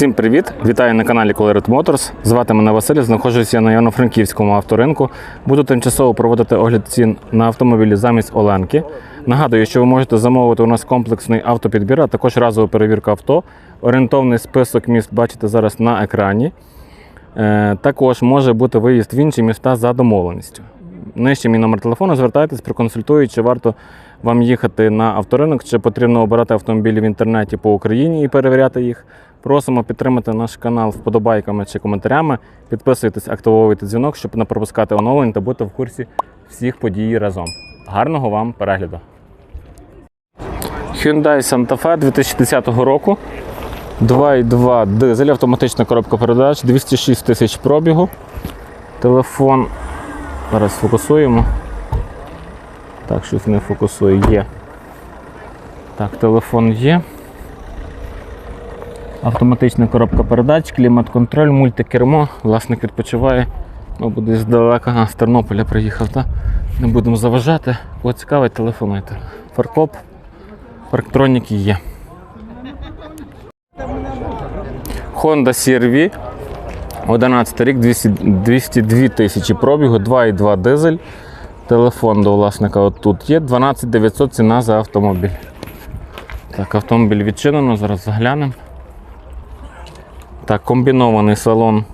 Всім привіт! Вітаю на каналі Colored Motors. Звати мене Василь, знаходжуся я на Івано-Франківському авторинку. Буду тимчасово проводити огляд цін на автомобілі замість Оленки. Нагадую, що ви можете замовити у нас комплексний автопідбір, а також разову перевірку авто. Орієнтовний список міст бачите зараз на екрані. Е, Також може бути виїзд в інші міста за домовленістю. Нижче мій номер телефону, звертайтесь, проконсультую, чи варто вам їхати на авторинок, чи потрібно обирати автомобілі в інтернеті по Україні і перевіряти їх. Просимо підтримати наш канал вподобайками чи коментарями. Підписуйтесь, активовуйте дзвінок, щоб не пропускати оновлень та бути в курсі всіх подій разом. Гарного вам перегляду! Hyundai Santa Fe 2010 року. 2,2 дизель, автоматична коробка передач, 206 тисяч пробігу. Телефон. Зараз фокусуємо. Так, щось не фокусує. Є. Так, телефон є. Автоматична коробка передач, клімат-контроль, мультикермо. Власник відпочиває. Мабуть, десь здалека а, з Тернополя приїхав. Та? Не будемо заважати. Кого цікавить, телефонуйте. Фаркоп, парктроніки є. Honda CR-V, 11 рік, 202 тисячі пробігу, 2,2 дизель. Телефон до власника отут є. 12 900 ціна за автомобіль. Так, автомобіль відчинено, зараз заглянемо. Так, комбінований салон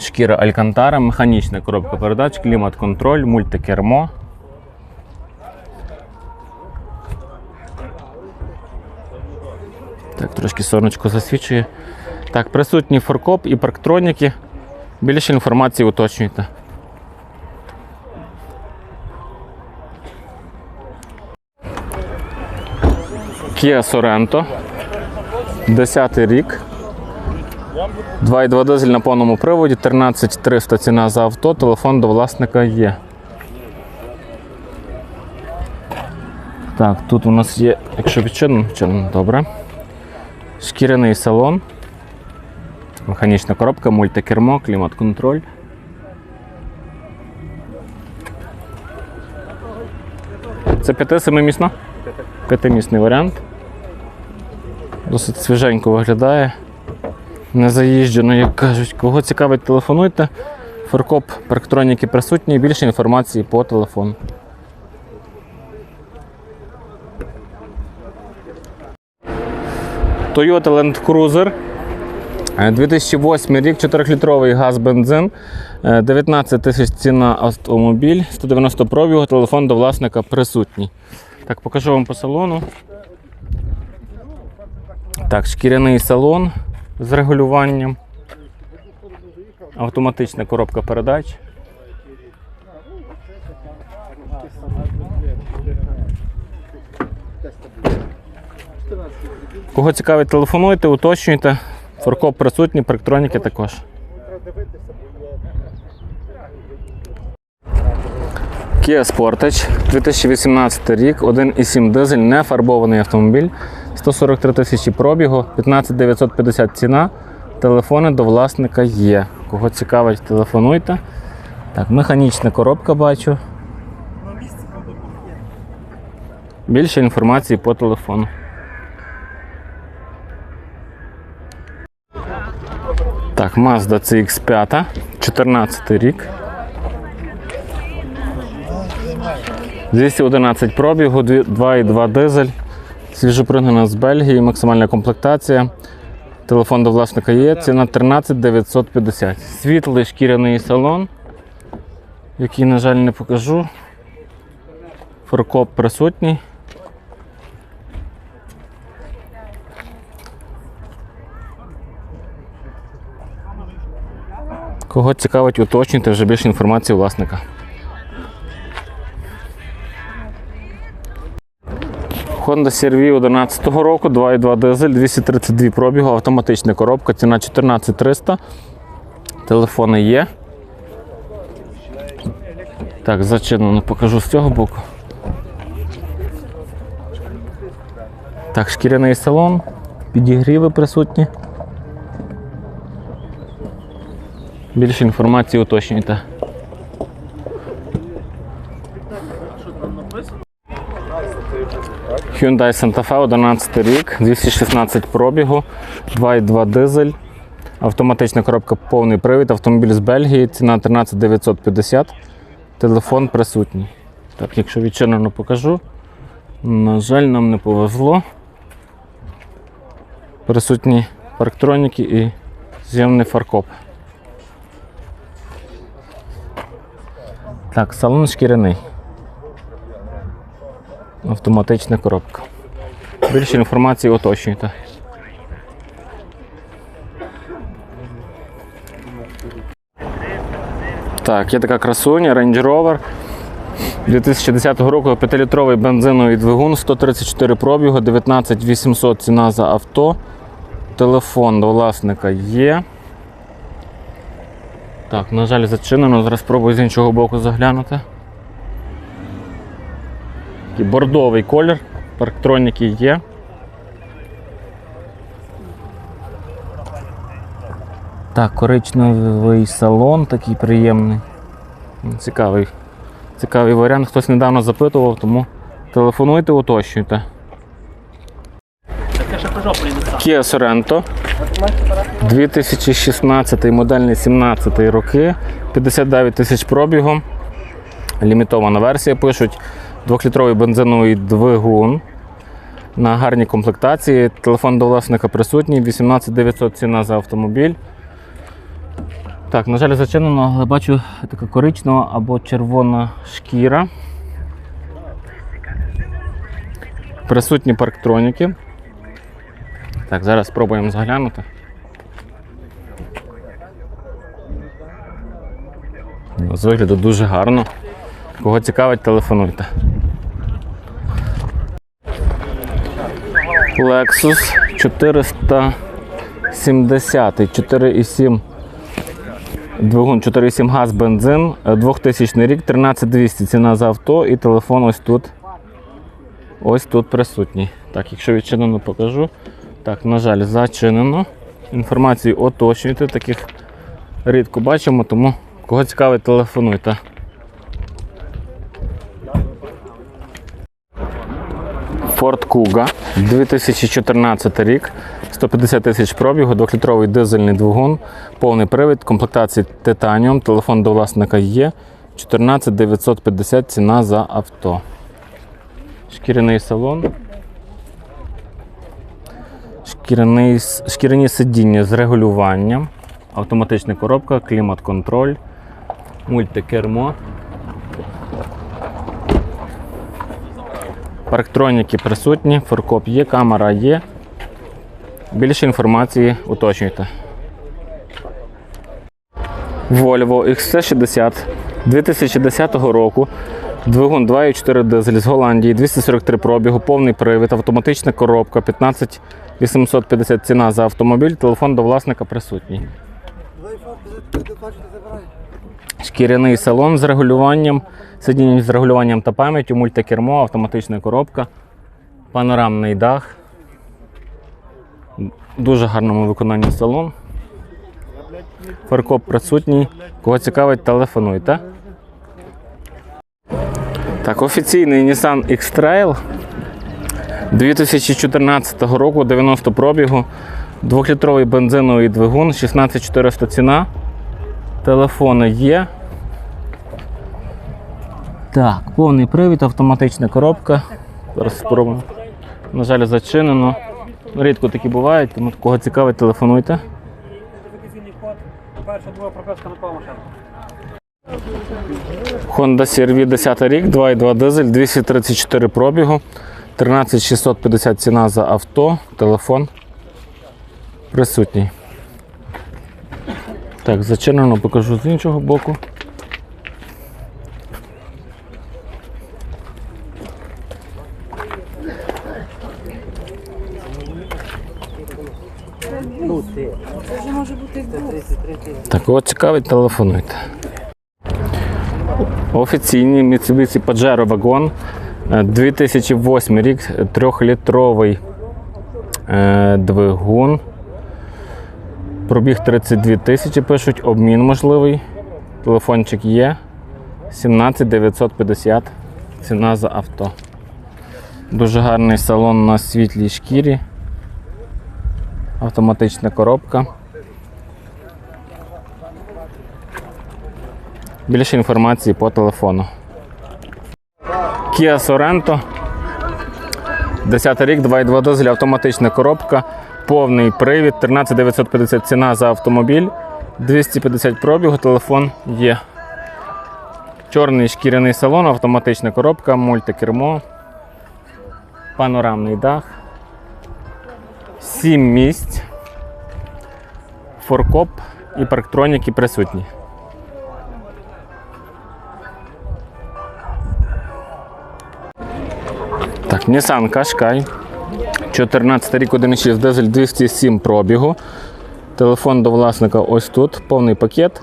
шкіра Алькантара, механічна коробка передач, клімат-контроль, мультикермо. Так, трошки сонечко засвічує. Так, присутній форкоп і парктроніки. Більше інформації уточнюйте. Kia Sorento. 10 рік. 2,2 дизель на повному приводі, 13 300 ціна за авто, телефон до власника є. Так, тут у нас є, якщо відчинено, відчинено, добре. Шкіряний салон, механічна коробка, мультикермо, клімат-контроль. Це 5-7-місно? П'ятимісний варіант. Досить свіженько виглядає. Не заїжджено, як кажуть. Кого цікавить, телефонуйте. Форкоп парктроніки присутні, більше інформації по телефону. Toyota Land Cruiser. Е, 2008 рік, 4-літровий газ бензин, Е, 19 тисяч ціна автомобіль, 190 пробігу, телефон до власника присутній. Так, покажу вам по салону. Так, шкіряний салон з регулюванням. Автоматична коробка передач. Кого цікавить, телефонуйте, уточнюйте. Форкоп присутній, парктроніки також. Kia Sportage, 2018 рік, 1,7 дизель, не фарбований автомобіль, 143 тисячі пробігу, 15 950 ціна. Телефони до власника є. Кого цікавить, телефонуйте. Так, механічна коробка бачу. Більше інформації по телефону. Так, Mazda CX5, 14 рік. 211 пробігу, 2,2 дизель. Свіжопригнана з Бельгії, максимальна комплектація. Телефон до власника є, ціна 13 950. Світлий шкіряний салон, який, на жаль, не покажу. Форкоп присутній. Кого цікавить, уточнюйте вже більше інформації у власника. Honda CR-V 11 року, 2,2 дизель, 232 пробігу, автоматична коробка, ціна 14300. Телефони є. Так, зачинено покажу з цього боку. Так, шкіряний салон, підігріви присутні. Більше інформації уточнюйте. Hyundai Santa Fe 11 рік, 216 пробігу, 2,2 дизель, автоматична коробка повний привід, автомобіль з Бельгії, ціна 13 950, телефон присутній. Так, якщо відчинено покажу. На жаль, нам не повезло. Присутні парктроніки і зйомний фаркоп. Так, салон шкіряний. Автоматична коробка. Більше інформації уточнюйте. Так, є така красуня, Range Rover. 2010 року 5-літровий бензиновий двигун, 134 пробігу, 19 800 ціна за авто. Телефон до власника є. Так, на жаль, зачинено. Зараз спробую з іншого боку заглянути. Такий бордовий колір, парктроніки є. Так, коричневий салон такий приємний. Цікавий. Цікавий варіант. Хтось недавно запитував, тому телефонуйте, уточнюйте. Kia Sorento. 2016 модельний 17 роки, 59 тисяч пробігу. Лімітована версія пишуть. Двохлітровий бензиновий двигун. На гарній комплектації. Телефон до власника присутній. 18 900 ціна за автомобіль. Так, на жаль, зачинено, але бачу така коричнева або червона шкіра. Присутні парктроніки. Так, зараз спробуємо заглянути. Ну, З вигляду дуже гарно. Кого цікавить, телефонуйте. Lexus 470 4,7 Двигун 4,7 газ, бензин, е, 2000 рік, 13200 ціна за авто і телефон ось тут. Ось тут присутній. Так, якщо відчинено, покажу. Так, на жаль, зачинено. Інформацію уточнюйте, таких рідко бачимо, тому кого цікавить, телефонуйте. Ford Kuga, 2014 рік, 150 тисяч пробігу, 2-літровий дизельний двигун, повний привід, комплектації Titanium, телефон до власника є, 14 950 ціна за авто. Шкіряний салон. Шкіряний, шкіряні сидіння з регулюванням, автоматична коробка, клімат-контроль, мультикермо. Парктроніки присутні, форкоп є, камера є. Більше інформації уточнюйте. Volvo XC60 2010 року. Двигун 2,4 дизель з Голландії, 243 пробігу, повний привід, автоматична коробка, 15 850 ціна за автомобіль, телефон до власника присутній. Шкіряний салон з регулюванням, сидіння з регулюванням та пам'яттю, мультикермо, автоматична коробка, панорамний дах. Дуже гарному виконанні салон. Фаркоп присутній. Кого цікавить, телефонуйте. Так, офіційний Nissan X-Trail 2014 року, 90 пробігу, 2-літровий бензиновий двигун, 16400 ціна. Телефони є. Так, повний привід, автоматична коробка. Зараз спробуємо. На жаль, зачинено. Рідко такі бувають, тому кого цікавить, телефонуйте. Honda CR-V 10 рік, 2,2 дизель, 234 пробігу, 13650 ціна за авто, телефон присутній. Так, зачинено покажу з іншого боку. Так, кого цікавить, телефонуйте. Офіційний Mitsubishi Pajero Wagon. е, 2008 рік, 3-літровий е, двигун. Пробіг 32 тисячі, пишуть, обмін можливий. Телефончик є. 17 950 ціна за авто. Дуже гарний салон на світлій шкірі. Автоматична коробка. Більше інформації по телефону. Kia Sorento. 10 рік, 2,2 дизель, автоматична коробка, повний привід, 13950 ціна за автомобіль, 250 пробігу, телефон є. Чорний шкіряний салон, автоматична коробка, мультикермо, панорамний дах, 7 місць, форкоп і парктроніки присутні. Так, Nissan Qashqai. 14 рік 1.6 дизель 207 пробігу. Телефон до власника ось тут, повний пакет.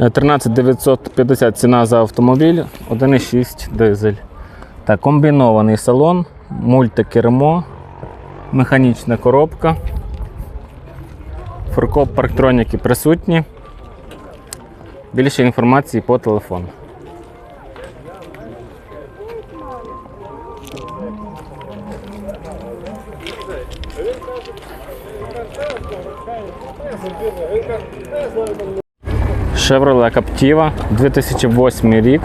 Е, 13950 ціна за автомобіль, 1.6 дизель. Так, комбінований салон, мультикермо, механічна коробка. Форкоп парктроніки присутні. Більше інформації по телефону. Chevrolet Captiva 2008 рік.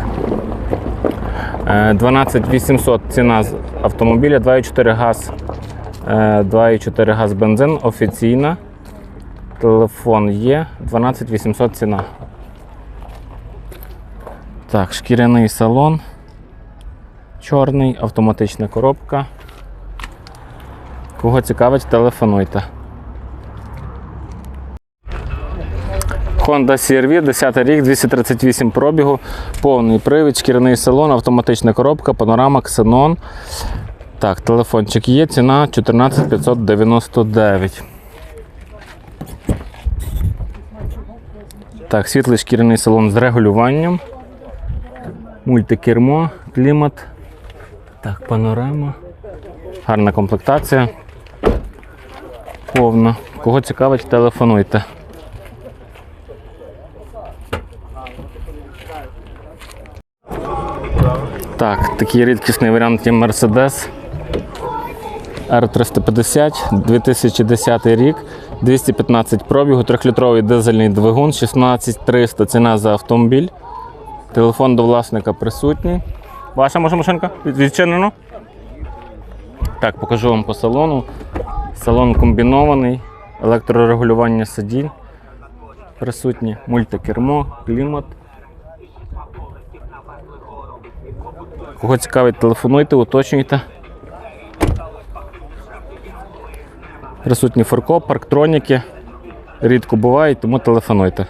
Е, 12800 ціна з автомобіля, 2,4 газ, е, 2,4 газ бензин, офіційна. Телефон є, 12800 ціна. Так, шкіряний салон. Чорний, автоматична коробка. Кого цікавить, телефонуйте. Honda CR-V, 10 рік, 238 пробігу, повний привід, шкіряний салон, автоматична коробка, панорама, ксенон. Так, телефончик є, ціна 14599. Так, світлий шкіряний салон з регулюванням. Мультикермо, клімат. Так, панорама. Гарна комплектація. Повна. Кого цікавить, телефонуйте. Так, такий рідкісний варіант є Mercedes R350, 2010 рік, 215 пробігу, 3-літровий дизельний двигун, 16300 ціна за автомобіль. Телефон до власника присутній. Ваша може машинка? Відчинено? Так, покажу вам по салону. Салон комбінований, електрорегулювання сидінь присутні, мультикермо, клімат. Кого цікавить, телефонуйте, уточнюйте. Присутні форкоп, парктроніки. Рідко бувають, тому телефонуйте.